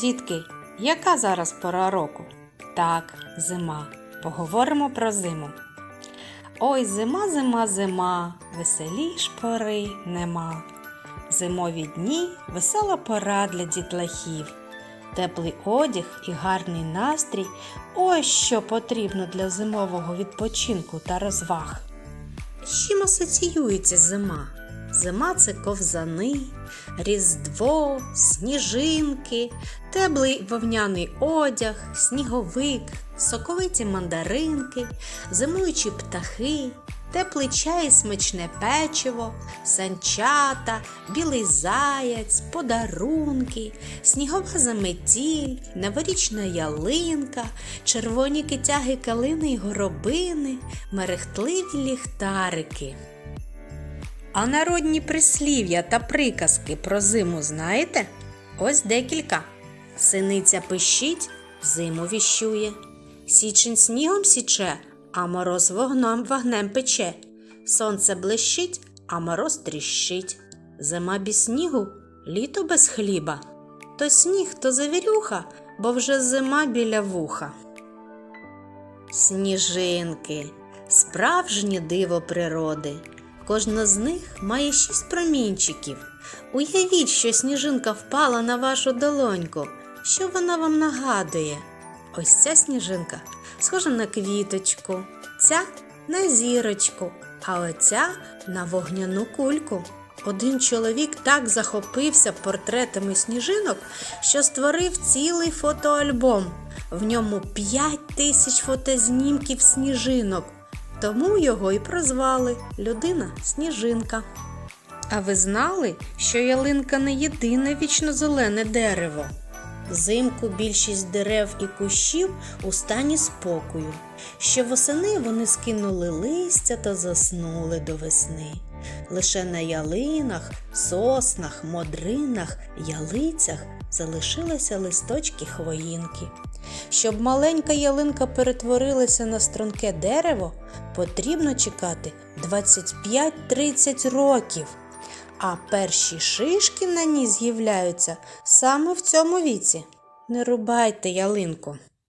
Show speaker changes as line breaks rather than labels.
Дітки, яка зараз пора року? Так, зима. Поговоримо про зиму. Ой, зима, зима, зима, веселіш пори нема. Зимові дні весела пора для дітлахів. Теплий одяг і гарний настрій ось що потрібно для зимового відпочинку та розваг. З чим асоціюється зима? Зима це ковзани, різдво, сніжинки, теплий вовняний одяг, сніговик, соковиті мандаринки, зимуючі птахи, теплий чай смачне печиво, санчата, білий заяць, подарунки, снігова заметіль, новорічна ялинка, червоні китяги калини й горобини, мерехтливі ліхтарики. А народні прислів'я та приказки про зиму знаєте? Ось декілька. Синиця пищить, зиму віщує. Січень снігом січе, а мороз вогном вогнем пече. Сонце блищить, а мороз тріщить. Зима без снігу, літо без хліба. То сніг, то завірюха, бо вже зима біля вуха. Сніжинки справжнє диво природи. Кожна з них має шість промінчиків. Уявіть, що сніжинка впала на вашу долоньку. Що вона вам нагадує? Ось ця сніжинка схожа на квіточку, ця на зірочку, а оця на вогняну кульку. Один чоловік так захопився портретами сніжинок, що створив цілий фотоальбом. В ньому 5 тисяч фотознімків сніжинок. Тому його і прозвали людина сніжинка. А ви знали, що ялинка не єдине вічно-зелене дерево? Взимку більшість дерев і кущів у стані спокою. що восени вони скинули листя та заснули до весни. Лише на ялинах, соснах, модринах, ялицях залишилися листочки хвоїнки. Щоб маленька ялинка перетворилася на струнке дерево, потрібно чекати 25-30 років. А перші шишки на ній з'являються саме в цьому віці. Не рубайте ялинку.